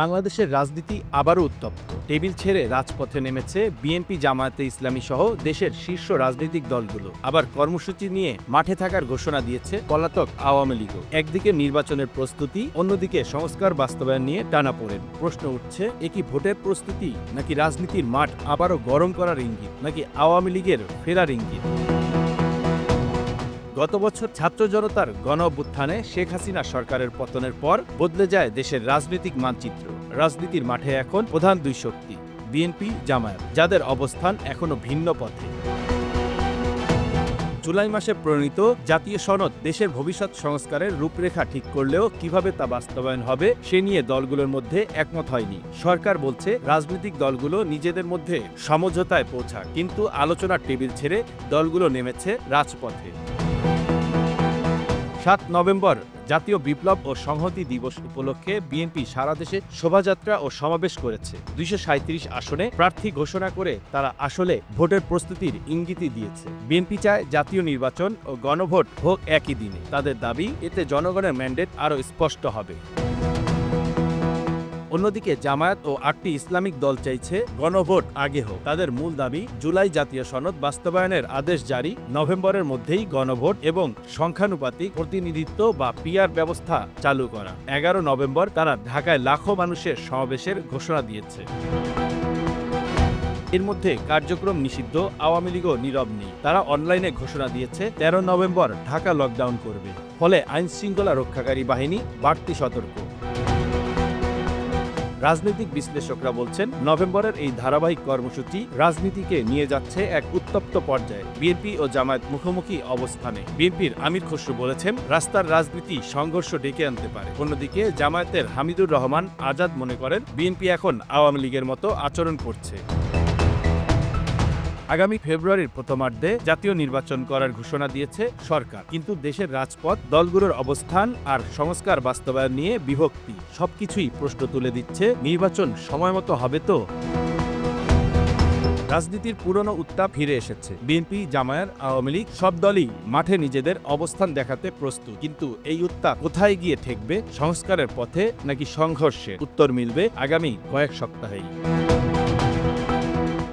বাংলাদেশের রাজনীতি আবারও উত্তপ্ত। টেবিল ছেড়ে রাজপথে নেমেছে বিএনপি, জামায়াতে ইসলামী সহ দেশের শীর্ষ রাজনৈতিক দলগুলো। আবার কর্মসূচি নিয়ে মাঠে থাকার ঘোষণা দিয়েছে পলাতক আওয়ামী লীগও একদিকে নির্বাচনের প্রস্তুতি, অন্যদিকে সংস্কার বাস্তবায়ন নিয়ে টানাপোড়েন প্রশ্ন উঠছে, এ কি ভোটের প্রস্তুতি, নাকি রাজনীতির মাঠ আবারও গরম করার ইঙ্গিত, নাকি আওয়ামী লীগের ফেরার ইঙ্গিত? গত বছর ছাত্র জনতার গণ অভ্যুত্থানে শেখ হাসিনা সরকারের পতনের পর বদলে যায় দেশের রাজনৈতিক মানচিত্র। রাজনীতির মাঠে এখন প্রধান দুই শক্তি, বিএনপি, জামায়াত, যাদের অবস্থান এখনও ভিন্ন পথে। জুলাই মাসে প্রণীত জাতীয় সনদ দেশের ভবিষ্যৎ সংস্কারের রূপরেখা ঠিক করলেও কীভাবে তা বাস্তবায়ন হবে, সে নিয়ে দলগুলোর মধ্যে একমত হয়নি। সরকার বলছে, রাজনৈতিক দলগুলো নিজেদের মধ্যে সমঝোতায় পৌঁছা কিন্তু আলোচনার টেবিল ছেড়ে দলগুলো নেমেছে রাজপথে। সাত নভেম্বর জাতীয় বিপ্লব ও সংহতি দিবস উপলক্ষে বিএনপি সারা দেশে শোভাযাত্রা ও সমাবেশ করেছে। দুইশো আসনে প্রার্থী ঘোষণা করে তারা আসলে ভোটের প্রস্তুতির ইঙ্গিতই দিয়েছে। বিএনপি চায় জাতীয় নির্বাচন ও গণভোট হোক একই দিনে। তাদের দাবি, এতে জনগণের ম্যান্ডেট আরও স্পষ্ট হবে। অন্যদিকে জামায়াত ও আটটি ইসলামিক দল চাইছে গণভোট আগে হোক। তাদের মূল দাবি, জুলাই জাতীয় সনদ বাস্তবায়নের আদেশ জারি, নভেম্বরের মধ্যেই গণভোট এবং সংখ্যানুপাতিক প্রতিনিধিত্ব বা পিয়ার ব্যবস্থা চালু করা। এগারো নভেম্বর তারা ঢাকায় লাখো মানুষের সমাবেশের ঘোষণা দিয়েছে। এর মধ্যে কার্যক্রম নিষিদ্ধ, আওয়ামী লীগও নীরব নেই। তারা অনলাইনে ঘোষণা দিয়েছে, তেরো নভেম্বর ঢাকা লকডাউন করবে। ফলে আইন শৃঙ্খলা রক্ষাকারী বাহিনী বাড়তি সতর্ক। রাজনৈতিক বিশ্লেষকরা বলছেন, নভেম্বরের এই ধারাবাহিক কর্মসূচি রাজনীতিকে নিয়ে যাচ্ছে এক উত্তপ্ত পর্যায়ে। বিএনপি ও জামায়াত মুখোমুখি অবস্থানে। বিএনপির আমির খসরু বলেছেন, রাস্তার রাজনীতি সংঘর্ষ ডেকে আনতে পারে। অন্যদিকে জামায়াতের হামিদুর রহমান আজাদ মনে করেন, বিএনপি এখন আওয়ামী লীগের মতো আচরণ করছে। আগামী ফেব্রুয়ারির প্রথমার্ধে জাতীয় নির্বাচন করার ঘোষণা দিয়েছে সরকার। কিন্তু দেশের রাজপথ, দলগুলোর অবস্থান আর সংস্কার বাস্তবায়ন নিয়ে বিভক্তি। সবকিছুই প্রশ্ন তুলে দিচ্ছে, নির্বাচন সময়মতো হবে তো? রাজনীতির পুরনো উত্তাপ ফিরে এসেছে। বিএনপি, জামায়াত, আওয়ামী লীগ সব দলই মাঠে নিজেদের অবস্থান দেখাতে প্রস্তুত। কিন্তু এই উত্তাপ কোথায় গিয়ে ঠেকবে? সংস্কারের পথে নাকি সংঘর্ষে উত্তর মিলবে আগামী কয়েক সপ্তাহেই।